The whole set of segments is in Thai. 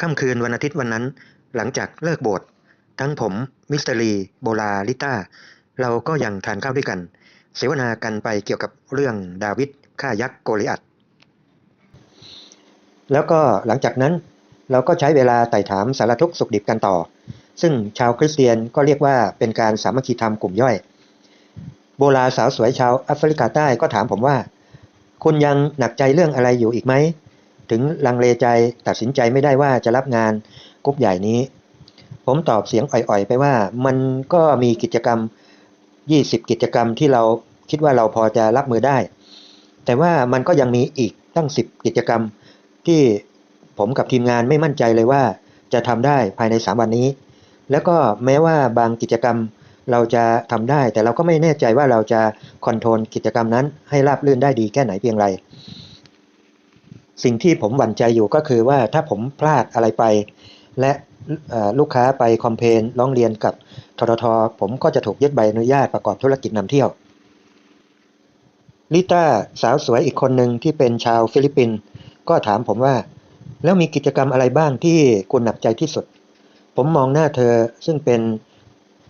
ค่ำคืนวันอาทิตย์วันนั้น หลังจากเลิกโบสถ์ทั้งผมมิสเตอรีโบลาลิต้า เราก็ยังทานข้าวด้วยกัน เสวนากันไปเกี่ยวกับเรื่องดาวิดฆ่ายักษ์โกลิอัตแล้วก็หลังจากนั้นเราก็ใช้เวลาไต่ถามสารทุกสุขดิบกันต่อ ซึ่งชาวคริสเตียนก็เรียกว่าเป็นการสามัคคีธรรมกลุ่มย่อย โบราสาวสวยชาวแอฟริกาใต้ก็ถามผมว่า คุณยังหนักใจเรื่องอะไรอยู่อีกไหม ถึงลังเลใจตัดสินใจไม่ได้ว่าจะรับงานกรุ๊ปใหญ่นี้ ผมตอบเสียงอ่อยๆ ไปว่า มันก็มีกิจกรรม 20 กิจกรรมที่เราคิดว่าเราพอจะรับมือได้ แต่ว่ามันก็ยังมีอีกตั้ง 10 กิจกรรมที่ผมกับทีมงานไม่มั่นใจเลยว่า จะทำได้ภายใน 3 วันนี้ แล้วก็แม้ว่าบางกิจกรรมเราจะทำได้ แต่เราก็ไม่แน่ใจว่าเราจะคอนโทรลกิจกรรมนั้นให้ราบรื่นได้ดีแค่ไหนเพียงไร สิ่งที่ผมหวั่นใจอยู่ก็คือว่าถ้าผมพลาดอะไรไป และลูกค้าไปคอมเพนร้องเรียนกับทททผมก็จะถูกยึดใบอนุญาตประกอบธุรกิจนำเที่ยวลิต้าสาวสวยอีกคนหนึ่งที่เป็นชาวฟิลิปปินส์ก็ถามผมว่า แล้วมีกิจกรรมอะไรบ้างที่คุณหนักใจที่สุด ผมมองหน้าเธอซึ่งเป็น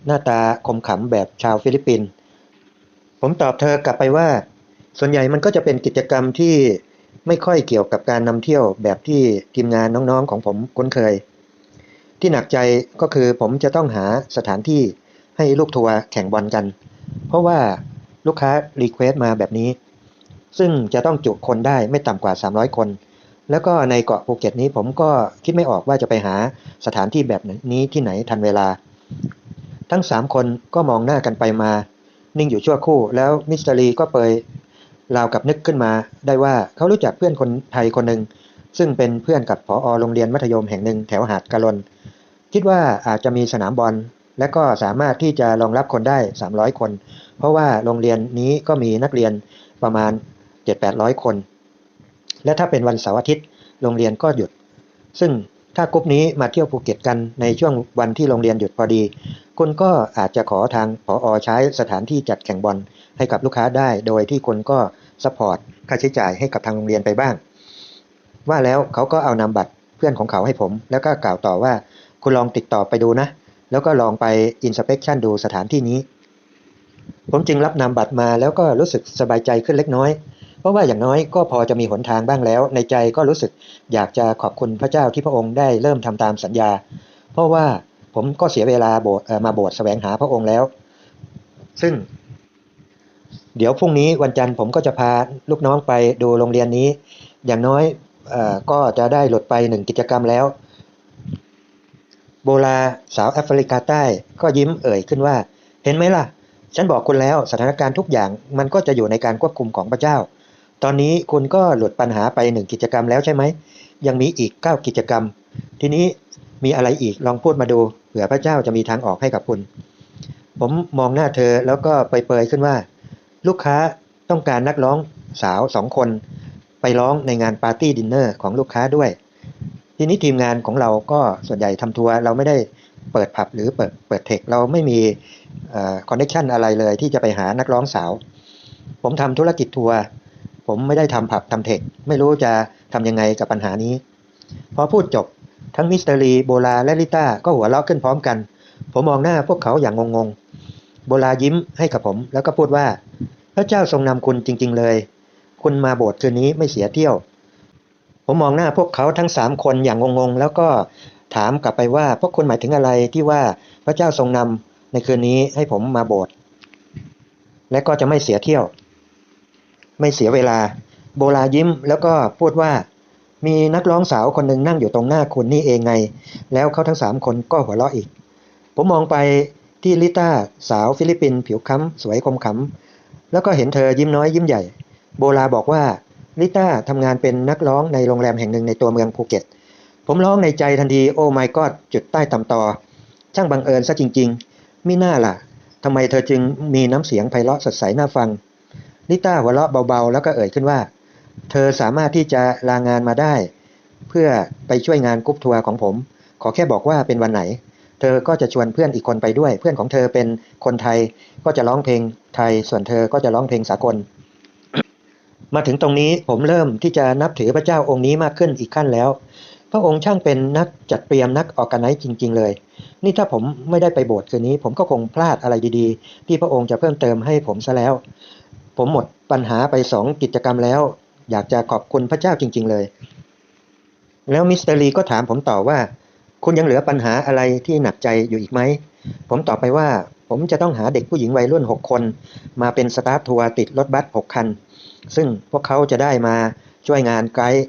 หน้าตาคมขำแบบชาวฟิลิปปินส์ผมตอบเธอกลับไปว่า ส่วนใหญ่มันก็จะเป็นกิจกรรมที่ ไม่ค่อยเกี่ยวกับการนำเที่ยวแบบที่ทีมงานน้องๆของผมคุ้นเคย ที่หนักใจก็คือผมจะต้องหาสถานที่ให้ลูกทัวร์แข่งบอลกัน เพราะว่าลูกค้ารีเควสต์มาแบบนี้ ซึ่งจะต้องจุคนได้ไม่ต่ำกว่า 300 คน แล้วก็ในเกาะภูเก็ตนี้ผมก็คิดไม่ออกว่าจะไปหาสถานที่แบบนี้ที่ไหนทันเวลา ทั้ง 3 คนก็มองหน้ากันไปมา นิ่งอยู่ชั่วคู่ แล้วมิสเตอรีก็เปย ราวกับนึกขึ้นมา ได้ว่าเขารู้จักเพื่อนคนไทยคนหนึ่งซึ่งเป็นเพื่อนกับผอโรงเรียนมัธยมแห่งหนึ่งแถวหาดกะลน คิดว่าอาจจะมีสนามบอล และก็สามารถที่จะรองรับคนได้ 300 คน เพราะว่าโรงเรียนนี้ก็มีนักเรียนประมาณ 7-800 คน และถ้าเป็นวันเสาร์อาทิตย์โรงเรียนก็หยุด ซึ่งถ้ากลุ่มนี้มาเที่ยวภูเก็ตกันในช่วงวันที่โรงเรียนหยุดพอดี คุณก็อาจจะขอทางผออใช้สถานที่จัดแข่งบอลให้กับลูกค้าได้ โดยที่คุณก็ สปอร์ตค่าใช้จ่ายให้กับทางโรงเรียนไปบ้าง ว่าแล้วเขาก็เอานำบัตรเพื่อนของเขาให้ผม แล้วก็กล่าวต่อว่าคุณลองติดต่อไปดูนะ แล้วก็ลองไปอินสเป t ชันดูสถานที่นี้ ผมจึงรับนำบัตรมาแล้วก็รู้สึกสบายใจขึ้นเล็กน้อย เพราะว่าอย่างน้อยก็พอจะมีหนทางบ้างแล้ว ในใจก็รู้สึกอยากจะขอบคุณพระเจ้าที่พระองค์ได้เริ่มทำตามสัญญา เพราะว่าผมก็เสียเวลาโบสมาโบสถ์แสวงหาพระองค์แล้ว ซึ่ง เดี๋ยวพรุ่งนี้วันจันทร์ผมก็จะพาลูกน้องไปดูโรงเรียนนี้ อย่างน้อยอก็จะได้หลุดไปหนึ่งกิจกรรมแล้ว โบลาสาวแอฟริกาใต้ก็ยิ้มเอ่ยขึ้นว่า เห็นไหมล่ะ ฉันบอกคุณแล้วสถานการณ์ทุกอย่างมันก็จะอยู่ในการควบคุมของพระเจ้า ตอนนี้คุณก็หลุดปัญหาไปหนึ่งกิจกรรมแล้วใช่ไหม ยังมีอีกเก้ากิจกรรม ทีนี้มีอะไรอีกลองพูดมาดูเผื่อพระเจ้าจะมีทางออกให้กับคุณ ผมมองหน้าเธอแล้วก็เปยๆขึ้นว่า ลูกค้าต้องการนักร้องสาวสองคน ไปร้องในงานปาร์ตี้ดินเนอร์ของลูกค้าด้วย ทีนี้ทีมงานของเราก็ส่วนใหญ่ทำทัวร์เราไม่ได้เปิดผับหรือเปิดเปิดเทคเราไม่มีคอนเนคชันอะไรเลยที่จะไปหานักร้องสาว ผมทำธุรกิจทัวร์ผมไม่ได้ทำผับทำเทคไม่รู้จะทำยังไงกับปัญหานี้ พอพูดจบทั้งมิสเตอรีโบลาและลิต้าก็หัวเราะขึ้นพร้อมกัน ผมมองหน้าพวกเขาอย่างงงๆ โบลายิ้มให้กับผมแล้วก็พูดว่า พระเจ้าทรงนำคุณจริง ๆ เลย คุณมาโบสถ์คืนนี้ไม่เสียเที่ยว ผมมองหน้าพวกเขาทั้งสามคนอย่างงงๆ แล้วก็ถามกลับไปว่าพวกคุณหมายถึงอะไรที่ว่าพระเจ้าทรงนำในคืนนี้ให้ผมมาโบสถ์และก็จะไม่เสียเที่ยว ไม่เสียเวลา โบลายิ้มแล้วก็พูดว่า มีนักร้องสาวคนหนึ่งนั่งอยู่ตรงหน้าคุณนี่เองไง แล้วเขาทั้งสามคนก็หัวเราะอีก ผมมองไปที่ลิต้าสาวฟิลิปปินส์ผิวค้ำสวยคมขำ แล้วก็เห็นเธอยิ้มน้อยยิ้มใหญ่ โบลาบอกว่าลิต้าทำงานเป็นนักร้องในโรงแรมแห่งหนึ่งในตัวเมืองภูเก็ต ผมร้องในใจทันทีโอ้ my god จุดใต้ต่ำตอ ช่างบังเอิญซะจริง ๆ มิน่าล่ะทำไมเธอจึงมีน้ำเสียงไพเราะสดใสน่าฟัง ลิต้าหัวเราะเบาๆ แล้วก็เอ่ยขึ้นว่า เธอสามารถที่จะลางานมาได้ เพื่อไปช่วยงานกรุ๊ปทัวร์ของผม ขอแค่บอกว่าเป็นวันไหน ธอก็จะชวนเพื่อนอีกคนไปด้วย เพื่อนของเธอเป็นคนไทยก็จะร้องเพลงไทย ส่วนเธอก็จะร้องเพลงสากล มาถึงตรงนี้ผมเริ่มที่จะนับถือพระเจ้าองค์นี้มากขึ้นอีกขั้นแล้ว พระองค์ช่างเป็นนักจัดเตรียมนักออกกันไนจริง ๆ เลย นี่ถ้าผมไม่ได้ไปโบสถ์คืนนี้ ผมก็คงพลาดอะไรดีๆ ที่พระองค์จะเพิ่มเติมให้ผมซะแล้ว ผมหมดปัญหาไปสองกิจกรรมแล้ว อยากจะขอบคุณพระเจ้าจริง ๆ เลย แล้วมิสเตอรีก็ถามผมต่อว่า คุณยังเหลือปัญหาอะไรที่หนักใจอยู่อีกไหม ผมตอบไปว่า ผมจะต้องหาเด็กผู้หญิงวัยรุ่น 6 คน มาเป็นสตาฟทัวร์ติดรถบัส 6 คัน ซึ่งพวกเขาจะได้มาช่วยงานไกด์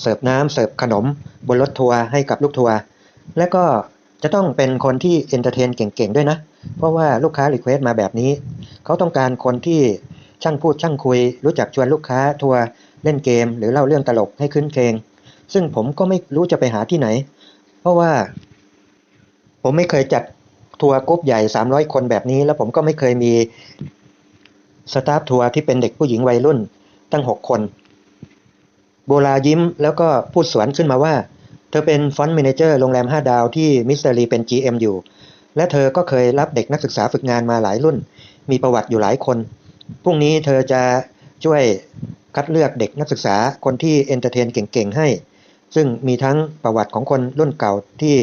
เสิร์ฟน้ำเสิร์ฟขนม บนรถทัวร์ให้กับลูกทัวร์และก็จะต้องเป็นคนที่เอนเตอร์เทนเก่งๆด้วยนะ เพราะว่าลูกค้ารีเควสต์มาแบบนี้ เขาต้องการคนที่ช่างพูดช่างคุย รู้จักชวนลูกค้าทัวร์เล่นเกม หรือเล่าเรื่องตลกให้ขึ้นเคง ซึ่งผมก็ไม่รู้จะไปหาที่ไหน เพราะว่า ผมไม่เคยจัดทัวร์กรุ๊ปใหญ่ 300 คนแบบนี้ แล้วผมก็ไม่เคยมีสตาฟทัวร์ที่เป็นเด็กผู้หญิงวัยรุ่นตั้ง 6 คน โบลายิ้มแล้วก็พูดสวนขึ้นมาว่า เธอเป็นฟอนต์แมเนเจอร์โรงแรม 5 ดาวที่มิสเตอรีเป็น GM อยู่ และเธอก็เคยรับเด็กนักศึกษาฝึกงานมาหลายรุ่น มีประวัติอยู่หลายคน พรุ่งนี้เธอจะช่วยคัดเลือกเด็กนักศึกษาคนที่เอนเตอร์เทนเก่งๆให้ ซึ่งมีทั้งประวัติของคนรุ่นเก่าที่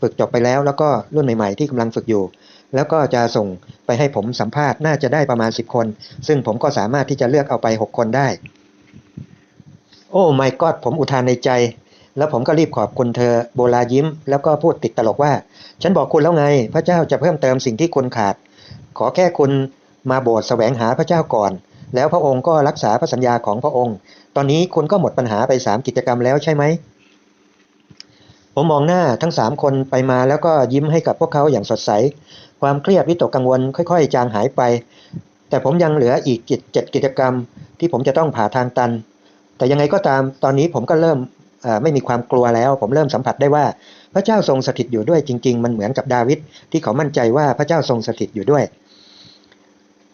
ฝึกจบไปแล้ว แล้วก็รุ่นใหม่ๆที่กำลังฝึกอยู่ แล้วก็จะส่งไปให้ผมสัมภาษณ์น่าจะได้ประมาณ 10 คน ซึ่งผมก็สามารถที่จะเลือกเอาไป 6 คนได้ โอ้ไม่กอดผมอุทานในใจ แล้วผมก็รีบขอบคุณเธอโบลายิ้ม แล้วก็พูดติดตลกว่า ฉันบอกคุณแล้วไง พระเจ้าจะเพิ่มเติมสิ่งที่คุณขาด ขอแค่คุณมาโบสถ์แสวงหาพระเจ้าก่อน แล้วพระองค์ก็รักษาพระสัญญาของพระองค์ ตอนนี้คุณก็หมดปัญหาไปสามกิจกรรมแล้วใช่ไหม ผมมองหน้าทั้งสามคนไปมาแล้วก็ยิ้มให้กับพวกเขาอย่างสดใส ความเครียดวิตกกังวลค่อย ๆ จางหายไป แต่ผมยังเหลืออีกกิจเจ็ดกิจกรรม ที่ผมจะต้องผ่าทางตัน แต่ยังไงก็ตามตอนนี้ผมก็เริ่มไม่มีความกลัวแล้ว ผมเริ่มสัมผัสได้ว่าพระเจ้าทรงสถิตอยู่ด้วยจริง ๆ มันเหมือนกับดาวิดที่เขามั่นใจว่าพระเจ้าทรงสถิตอยู่ด้วย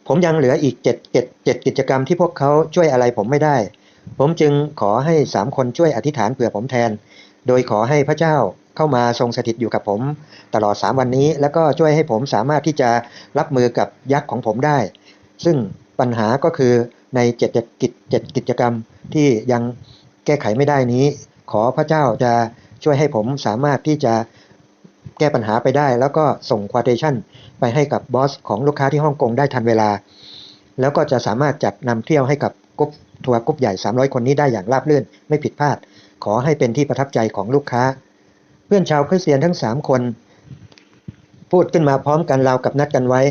ผมยังเหลืออีกเจ็ดเจ็ดเจ็ดกิจกรรมที่พวกเขาช่วยอะไรผมไม่ได้ ผมจึงขอให้สามคนช่วยอธิษฐานเผื่อผมแทน โดยขอให้พระเจ้าเข้ามาทรงสถิตอยู่กับผม ตลอด 3 วันนี้ แล้วก็ช่วยให้ผมสามารถที่จะรับมือกับยักษ์ของผมได้ ซึ่งปัญหาก็คือในเจ็ดกิจเจ็ดกิจกรรมที่ยังแก้ไขไม่ได้นี้ ขอพระเจ้าจะช่วยให้ผมสามารถที่จะแก้ปัญหาไปได้ แล้วก็ส่งควอเทชันไปให้กับบอสของลูกค้าที่ฮ่องกงได้ทันเวลา แล้วก็จะสามารถจัดนำเที่ยวให้กับกรุ๊ปทัวร์กรุ๊ปใหญ่ 300 คนนี้ได้อย่างราบรื่นไม่ผิดพลาด ขอให้เป็นที่ประทับใจของลูกค้า เพื่อนชาวคริสเตียนทั้งสามคน พูดขึ้นมาพร้อมกันราวกับนัดกันไว้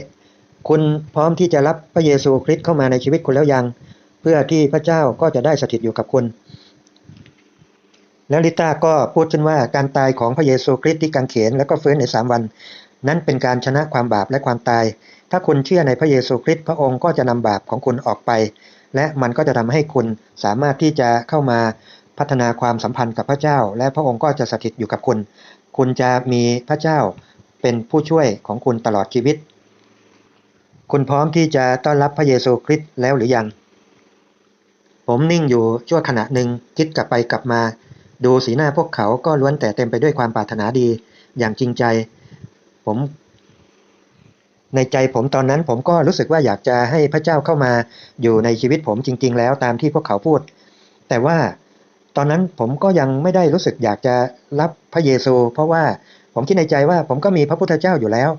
คุณพร้อมที่จะรับพระเยซูคริสต์เข้ามาในชีวิตคุณแล้วยัง เพื่อที่พระเจ้าก็จะได้สถิตอยู่กับคุณ แล้วลิต้าก็พูดขึ้นว่าการตายของพระเยซูคริสต์ที่กังเขนแล้วก็ฟื้นในสามวัน นั้นเป็นการชนะความบาปและความตาย ถ้าคุณเชื่อในพระเยซูคริสต์พระองค์ก็จะนำบาปของคุณออกไปและมันก็จะทำให้คุณสามารถที่จะเข้ามา พัฒนาความสัมพันธ์กับพระเจ้า และพระองค์ก็จะสถิตอยู่กับคุณ คุณจะมีพระเจ้าเป็นผู้ช่วยของคุณตลอดชีวิต คุณพร้อมที่จะต้อนรับพระเยซูคริสต์แล้วหรือยัง ผมนิ่งอยู่ชั่วขณะหนึ่งคิดกลับไปกลับมา ดูสีหน้าพวกเขาก็ล้วนแต่เต็มไปด้วยความปรารถนาดี อย่างจริงใจ ผมในใจผมตอนนั้นผมก็รู้สึกว่าอยากจะให้พระเจ้าเข้ามาอยู่ในชีวิตผมจริง ๆ แล้วตามที่พวกเขาพูด แต่ว่า ตอนนั้นผมก็ยังไม่ได้รู้สึกอยากจะรับพระเยซู เพราะว่าผมคิดในใจว่าผมก็มีพระพุทธเจ้าอยู่แล้ว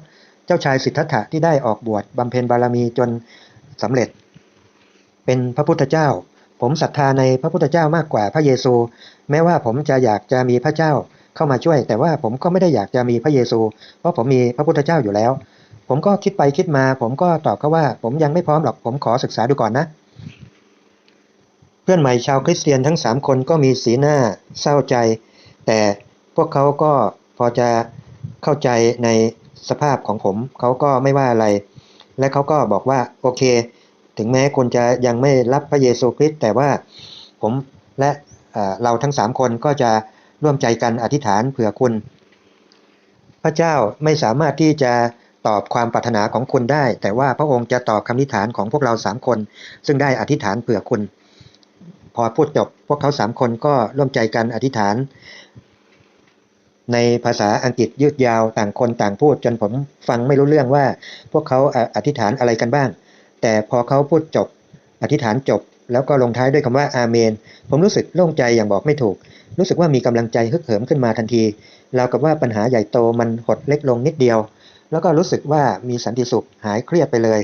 เจ้าชายสิทธัตถะที่ได้ออกบวชบำเพ็ญบารมีจนสำเร็จ เป็นพระพุทธเจ้า ผมศรัทธาในพระพุทธเจ้ามากกว่าพระเยซู แม้ว่าผมจะอยากจะมีพระเจ้าเข้ามาช่วย แต่ว่าผมก็ไม่ได้อยากจะมีพระเยซู เพราะผมมีพระพุทธเจ้าอยู่แล้ว ผมก็คิดไปคิดมา ผมก็ตอบเขาว่า ผมยังไม่พร้อมหรอกผมขอศึกษาดูก่อนนะ พื่อนใหม่ชาวคริสเตียนทั้งสามคนก็มีสีหน้าเศร้าใจ แต่พวกเขาก็พอจะเข้าใจในสภาพของผม เขาก็ไม่ว่าอะไร และเขาก็บอกว่าโอเค ถึงแม้คุณจะยังไม่รับพระเยซูคริสต์แต่ว่าผมและเราทั้งสามคนก็จะร่วมใจกันอธิษฐานเผื่อคุณ พระเจ้าไม่สามารถที่จะตอบความปรารถนาของคุณได้ แต่ว่าพระองค์จะตอบคำอธิษฐานของพวกเราสามคน ซึ่งได้อธิษฐานเผื่อคุณ พอพูดจบพวกเขาสามคนก็ร่วมใจกันอธิษฐาน ในภาษาอังกฤษยืดยาวต่างคนต่างพูดจนผมฟังไม่รู้เรื่องว่า พวกเขาอธิษฐานอะไรกันบ้าง แต่พอเขาพูดจบ อธิษฐานจบ แล้วก็ลงท้ายด้วยคำว่าอาเมน ผมรู้สึกโล่งใจอย่างบอกไม่ถูก รู้สึกว่ามีกำลังใจฮึกเหิมขึ้นมาทันทีราวกับว่าปัญหาใหญ่โตมันหดเล็กลงนิดเดียว แล้วก็รู้สึกว่ามีสันติสุขหายเครียดไปเลย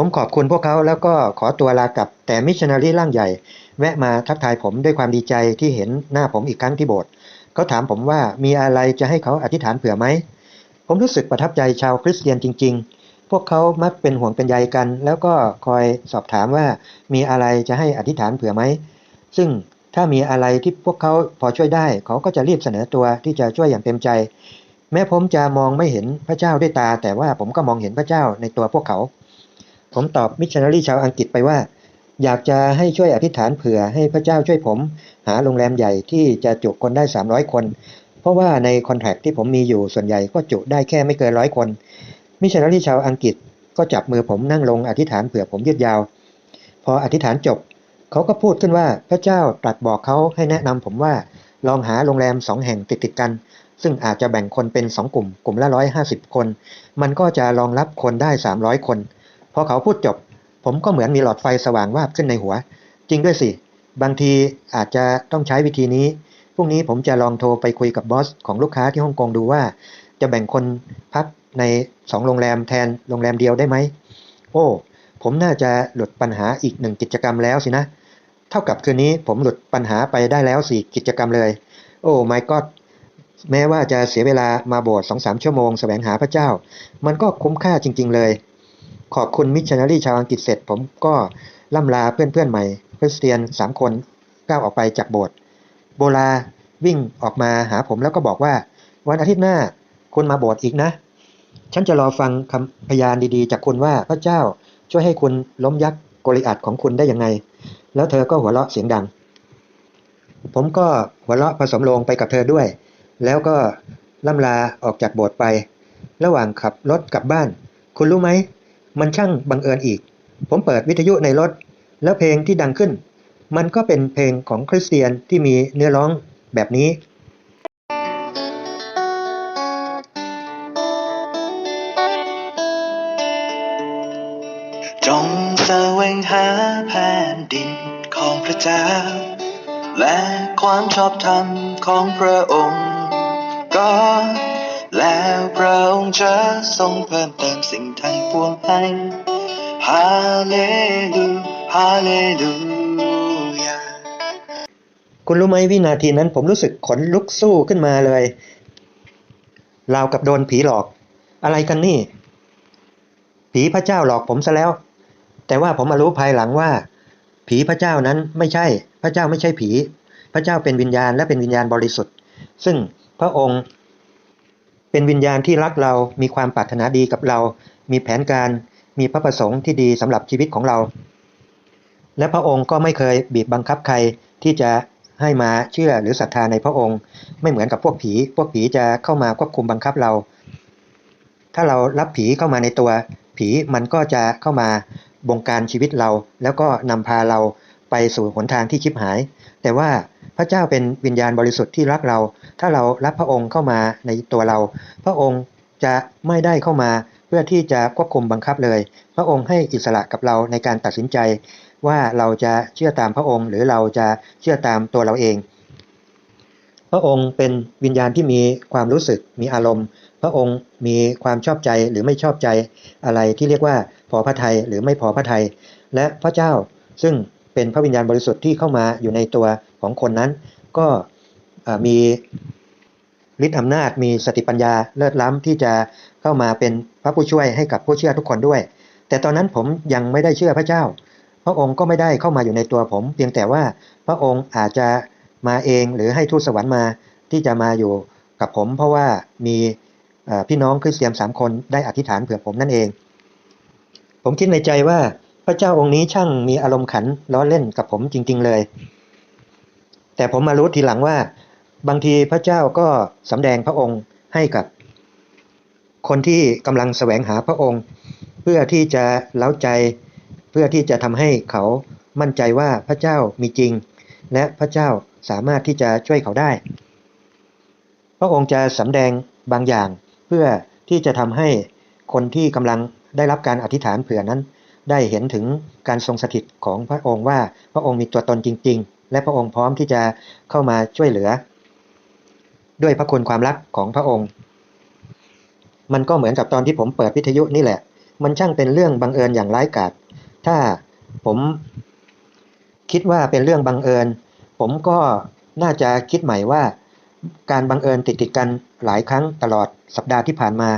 ผมขอบคุณพวกเขาแล้วก็ขอตัวลากลับ แต่มิชชันนารีร่างใหญ่ แวะมาทักทายผมด้วยความดีใจที่เห็นหน้าผมอีกครั้งที่โบสถ์เขาถามผมว่ามีอะไรจะให้เขาอธิษฐานเผื่อไหม ผมรู้สึกประทับใจชาวคริสเตียนจริง ๆ พวกเขามักเป็นห่วงเป็นใยกัน แล้วก็คอยสอบถามว่ามีอะไรจะให้อธิษฐานเผื่อไหม ซึ่งถ้ามีอะไรที่พวกเขาพอช่วยได้ เขาก็จะรีบเสนอตัวที่จะช่วยอย่างเต็มใจ แม้ผมจะมองไม่เห็นพระเจ้าด้วยตา แต่ว่าผมก็มองเห็นพระเจ้าในตัวพวกเขา ผมตอบมิชชันนารีชาวอังกฤษไปว่า อยากจะให้ช่วยอธิษฐานเผื่อให้พระเจ้าช่วยผม หาโรงแรมใหญ่ที่จะจุคนได้ 300 คน เพราะว่าในคอนแทคที่ผมมีอยู่ส่วนใหญ่ก็จุได้แค่ไม่เกินร้อยคน มิชชันนารีชาวอังกฤษก็จับมือผมนั่งลงอธิษฐานเผื่อผมยืดยาว พออธิษฐานจบ เขาก็พูดขึ้นว่าพระเจ้าตรัสบอกเขาให้แนะนำผมว่าลองหาโรงแรมสองแห่งติดติดกัน ซึ่งอาจจะแบ่งคนเป็นสองกลุ่ม กลุ่มละร้อยห้าสิบคน มันก็จะรองรับคนได้สามร้อยคน อเขาพูดจบ ผมก็เหมือนมีหลอดไฟสว่างวาบขึ้นในหัว จริงด้วยสิ บางทีอาจจะต้องใช้วิธีนี้พรุ่งนี้ผมจะลองโทรไปคุยกับบอสของลูกค้าที่ฮ่องกงดูว่า จะแบ่งคนพักในสองโรงแรมแทนโรงแรมเดียวได้ไหม โอ้ ผมน่าจะหลุดปัญหาอีกหนึ่งกิจกรรมแล้วสินะ เท่ากับคืนนี้ผมหลุดปัญหาไปได้แล้วสี่กิจกรรมเลย โอ้ my god แม้ว่าจะเสียเวลามาโบสถ์สองสามชั่วโมงแสวงหาพระเจ้า มันก็คุ้มค่าจริง ๆ เลย ขอบคุณมิชชันนารีชาวอังกฤษเสร็จ ผมก็ล่ำลาเพื่อนๆใหม่คริสเตียนสามคนก้าวออกไปจากโบสถ์โบลาวิ่งออกมาหาผมแล้วก็บอกว่า วันอาทิตย์หน้าคุณมาโบสถ์อีกนะ ฉันจะรอฟังคำพยานดีๆ จากคุณว่าพระเจ้าช่วยให้คุณล้มยักษ์โกลิอัดของคุณได้ยังไง แล้วเธอก็หัวเราะเสียงดัง ผมก็หัวเราะผสมโลงไปกับเธอด้วย แล้วก็ล่ำลาออกจากโบสถ์ไป ระหว่างขับรถกลับบ้าน คุณรู้ไหม มันช่างบังเอิญอีก ผมเปิดวิทยุในรถ แล้วเพลงที่ดังขึ้น มันก็เป็นเพลงของคริสเตียนที่มีเนื้อร้องแบบนี้จงแสวงหาแผ่นดินของพระเจ้า และความชอบธรรมของพระองค์ก็ แล้วพระองค์จะทรงเพิ่มเติมสิ่งทั้งปวงให้ฮาเลลูฮาเลลูยาคุณรู้ไหมวินาทีนั้นผมรู้สึกขนลุกสู้ขึ้นมาเลยราวกับโดนผีหลอก อะไรกันนี่ ผีพระเจ้าหลอกผมซะแล้ว แต่ว่าผมมารู้ภายหลังว่า ผีพระเจ้านั้นไม่ใช่ พระเจ้าไม่ใช่ผี พระเจ้าเป็นวิญญาณและเป็นวิญญาณบริสุทธิ์ ซึ่งพระองค์ เป็นวิญญาณที่รักเรา มีความปรารถนาดีกับเรา มีแผนการ มีพระประสงค์ที่ดีสำหรับชีวิตของเรา และพระองค์ก็ไม่เคยบีบบังคับใครที่จะให้มาเชื่อหรือศรัทธาในพระองค์ ไม่เหมือนกับพวกผี พวกผีจะเข้ามาควบคุมบังคับเรา ถ้าเรารับผีเข้ามาในตัว ผีมันก็จะเข้ามาบงการชีวิตเรา แล้วก็นำพาเราไปสู่หนทางที่ชิบหาย แต่ว่า พระเจ้าเป็นวิญญาณบริสุทธิ์ที่รักเรา ถ้าเรารับพระองค์เข้ามาในตัวเรา พระองค์จะไม่ได้เข้ามาเพื่อที่จะควบคุมบังคับเลย พระองค์ให้อิสระกับเราในการตัดสินใจ ว่าเราจะเชื่อตามพระองค์ หรือเราจะเชื่อตามตัวเราเอง พระองค์เป็นวิญญาณที่มีความรู้สึกมีอารมณ์ พระองค์มีความชอบใจหรือไม่ชอบใจอะไรที่เรียกว่าพอพระทัยหรือไม่พอพระทัยและพระเจ้าซึ่งเป็นพระวิญญาณบริสุทธิ์ที่เข้ามาอยู่ในตัว ของคนนั้น ก็มีฤทธิ์อำนาจมีสติปัญญาเลิศล้ำที่จะเข้ามาเป็นพระผู้ช่วยให้กับผู้เชื่อทุกคนด้วย แต่ตอนนั้นผมยังไม่ได้เชื่อพระเจ้า พระองค์ก็ไม่ได้เข้ามาอยู่ในตัวผม เพียงแต่ว่าพระองค์อาจจะมาเองหรือให้ทูตสวรรค์มาที่จะมาอยู่กับผม เพราะว่ามีพี่น้องคริสเตียนสามคนได้อธิษฐานเผื่อผมนั่นเอง ผมคิดในใจว่าพระเจ้าองค์นี้ช่างมีอารมณ์ขันล้อเล่นกับผมจริง ๆ เลย แต่ผมมารู้ทีหลังว่า บางทีพระเจ้าก็สำแดงพระองค์ให้กับ คนที่กำลังแสวงหาพระองค์ เพื่อที่จะเล้าใจ เพื่อที่จะทำให้เขามั่นใจว่าพระเจ้ามีจริง และพระเจ้าสามารถที่จะช่วยเขาได้ พระองค์จะสำแดงบางอย่าง เพื่อที่จะทำให้คนที่กำลังได้รับการอธิษฐานเผื่อนั้น ได้เห็นถึงการทรงสถิตของพระองค์ว่าพระองค์มีตัวตนจริง ๆ และพระองค์พร้อมที่จะเข้ามาช่วยเหลือ ด้วยพระคุณความรักของพระองค์ มันก็เหมือนกับตอนที่ผมเปิดวิทยุนี่แหละ มันช่างเป็นเรื่องบังเอิญอย่างร้ายกาจถ้าผมคิดว่าเป็นเรื่องบังเอิญ ผมก็น่าจะคิดใหม่ว่า การบังเอิญติดติดกันหลายครั้งตลอดสัปดาห์ที่ผ่านมา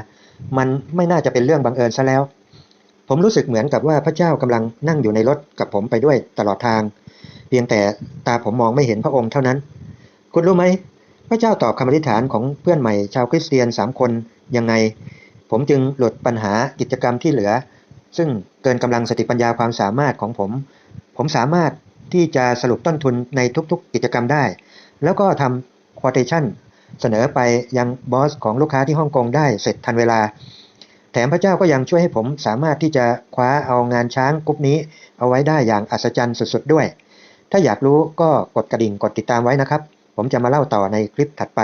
มันไม่น่าจะเป็นเรื่องบังเอิญซะแล้ว ผมรู้สึกเหมือนกับว่าพระเจ้ากำลังนั่งอยู่ในรถกับผมไปด้วยตลอดทาง เพียงแต่ตาผมมองไม่เห็นพระองค์เท่านั้น คุณรู้ไหมพระเจ้าตอบคำอธิษฐานของเพื่อนใหม่ชาวคริสเตียนสามคนยังไง ผมจึงหลดปัญหากิจกรรมที่เหลือ ซึ่งเกินกำลังสติปัญญาความสามารถของผม ผมสามารถที่จะสรุปต้นทุนในทุกๆ กิจกรรมได้ แล้วก็ทำ quotation เสนอไปยังบอสของลูกค้าที่ฮ่องกงได้เสร็จทันเวลา แถมพระเจ้าก็ยังช่วยให้ผมสามารถที่จะคว้าเอางานช้างกรุ๊ปนี้เอาไว้ได้อย่างอัศจรรย์สุดๆด้วย ถ้าอยากรู้ก็กดกระดิ่งกดติดตามไว้นะครับ ผมจะมาเล่าต่อในคลิปถัดไป